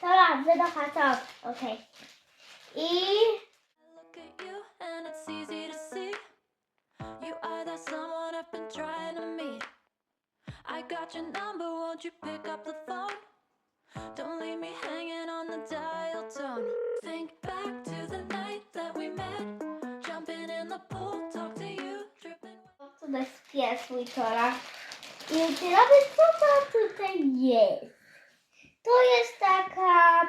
To radzę do chaty. Okej. I look at you and it's easy to see you are that someone I've been trying to meet. I got your number, won't you pick up the phone? Don't leave me hanging on the dial tone. Think back to the night that we met, jumping in the pool, talk to you, dripping. to jest pies Wiktora. I ciekawe, co to tutaj jest. To jest taka...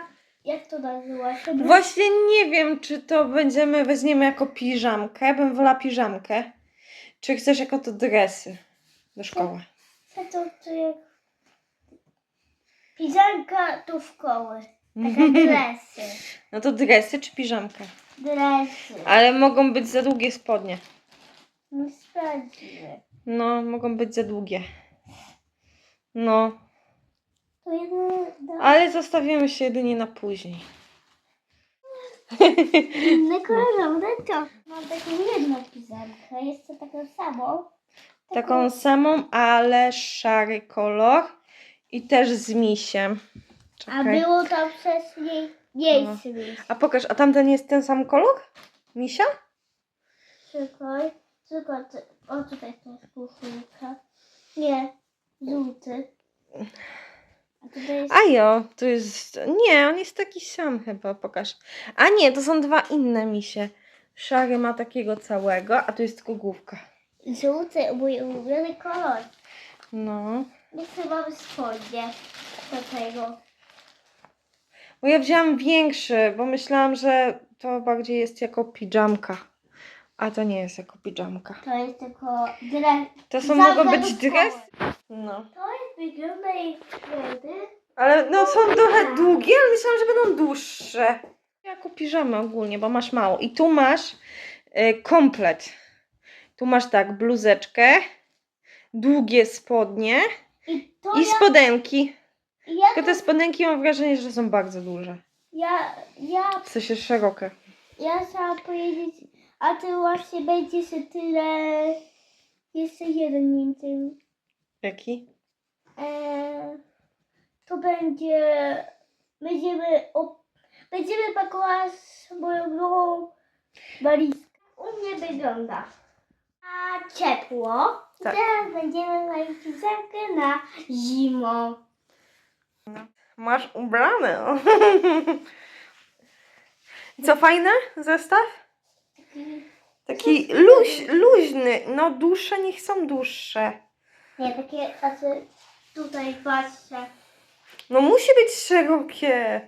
Jak to nazywa się? Właśnie nie wiem, czy to będziemy, weźmiemy jako piżamkę. Bym wolała piżamkę. Czy chcesz jako to dresy do szkoły? Co to, to jak... Piżamka do szkoły. Taka dresy. No to dresy czy piżamka? Dresy. Ale mogą być za długie spodnie. No sprawdzimy. No, mogą być za długie. No, To. Do... ale zostawimy się jedynie na później. Inne kolorowe to. Mam taką jedną piżamkę. Jest to taką samą. Taką samą, ale szary kolor i też z misiem. A Czekaj. było tam wcześniej miejsce no. A pokaż, a tamten jest ten sam kolor? Misia? Czekaj, tylko ty, o tutaj to jest. Nie, żółty. A tutaj jest, A jo, tu jest. Nie, on jest taki sam chyba, pokaż. A nie, to są dwa inne misie. Szary ma takiego całego, a tu jest tylko główka. żółty, mój ulubiony kolor. No. My sobie mamy spodnie do tego. Bo ja wzięłam większy, bo myślałam, że to bardziej jest jako piżamka. A to nie jest jako piżamka. To jest tylko dres. To są mogą być dres. No. To wygląda jak. Ale no są trochę długie, ale myślałam, że będą dłuższe. Jako piżamę ogólnie, bo masz mało. I tu masz y, komplet. Tu masz tak, bluzeczkę, długie spodnie I to i ja, spodenki. ja, Tylko te spodenki mam wrażenie, że są bardzo duże. ja, ja, W sensie szerokie. ja chciałam powiedzieć, a ty właśnie będziesz tyle, jeszcze jeden nim tym. Jaki? Eee, to będzie. Będziemy. O, będziemy pakować moją nową walizkę. U mnie wygląda. A ciepło. Tak. Teraz będziemy mieć pisemkę na zimą. Masz ubrane. Co fajne zestaw? Taki luź, luźny. No dłuższe niech są dłuższe. Nie, takie. Tutaj patrzę. No musi być szerokie.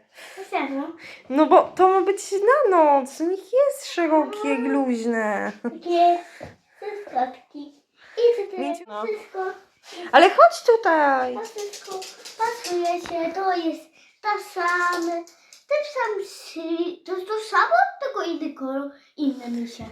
Serio. No bo to ma być na noc. Niech jest szerokie luźne. Takie cyskotki. I tyle. no. Wszystko. Ale chodź tutaj. To wszystko pasuje się, to jest ta sama, ten sam, sy- to jest to samo, tylko inny kolor, inne misie.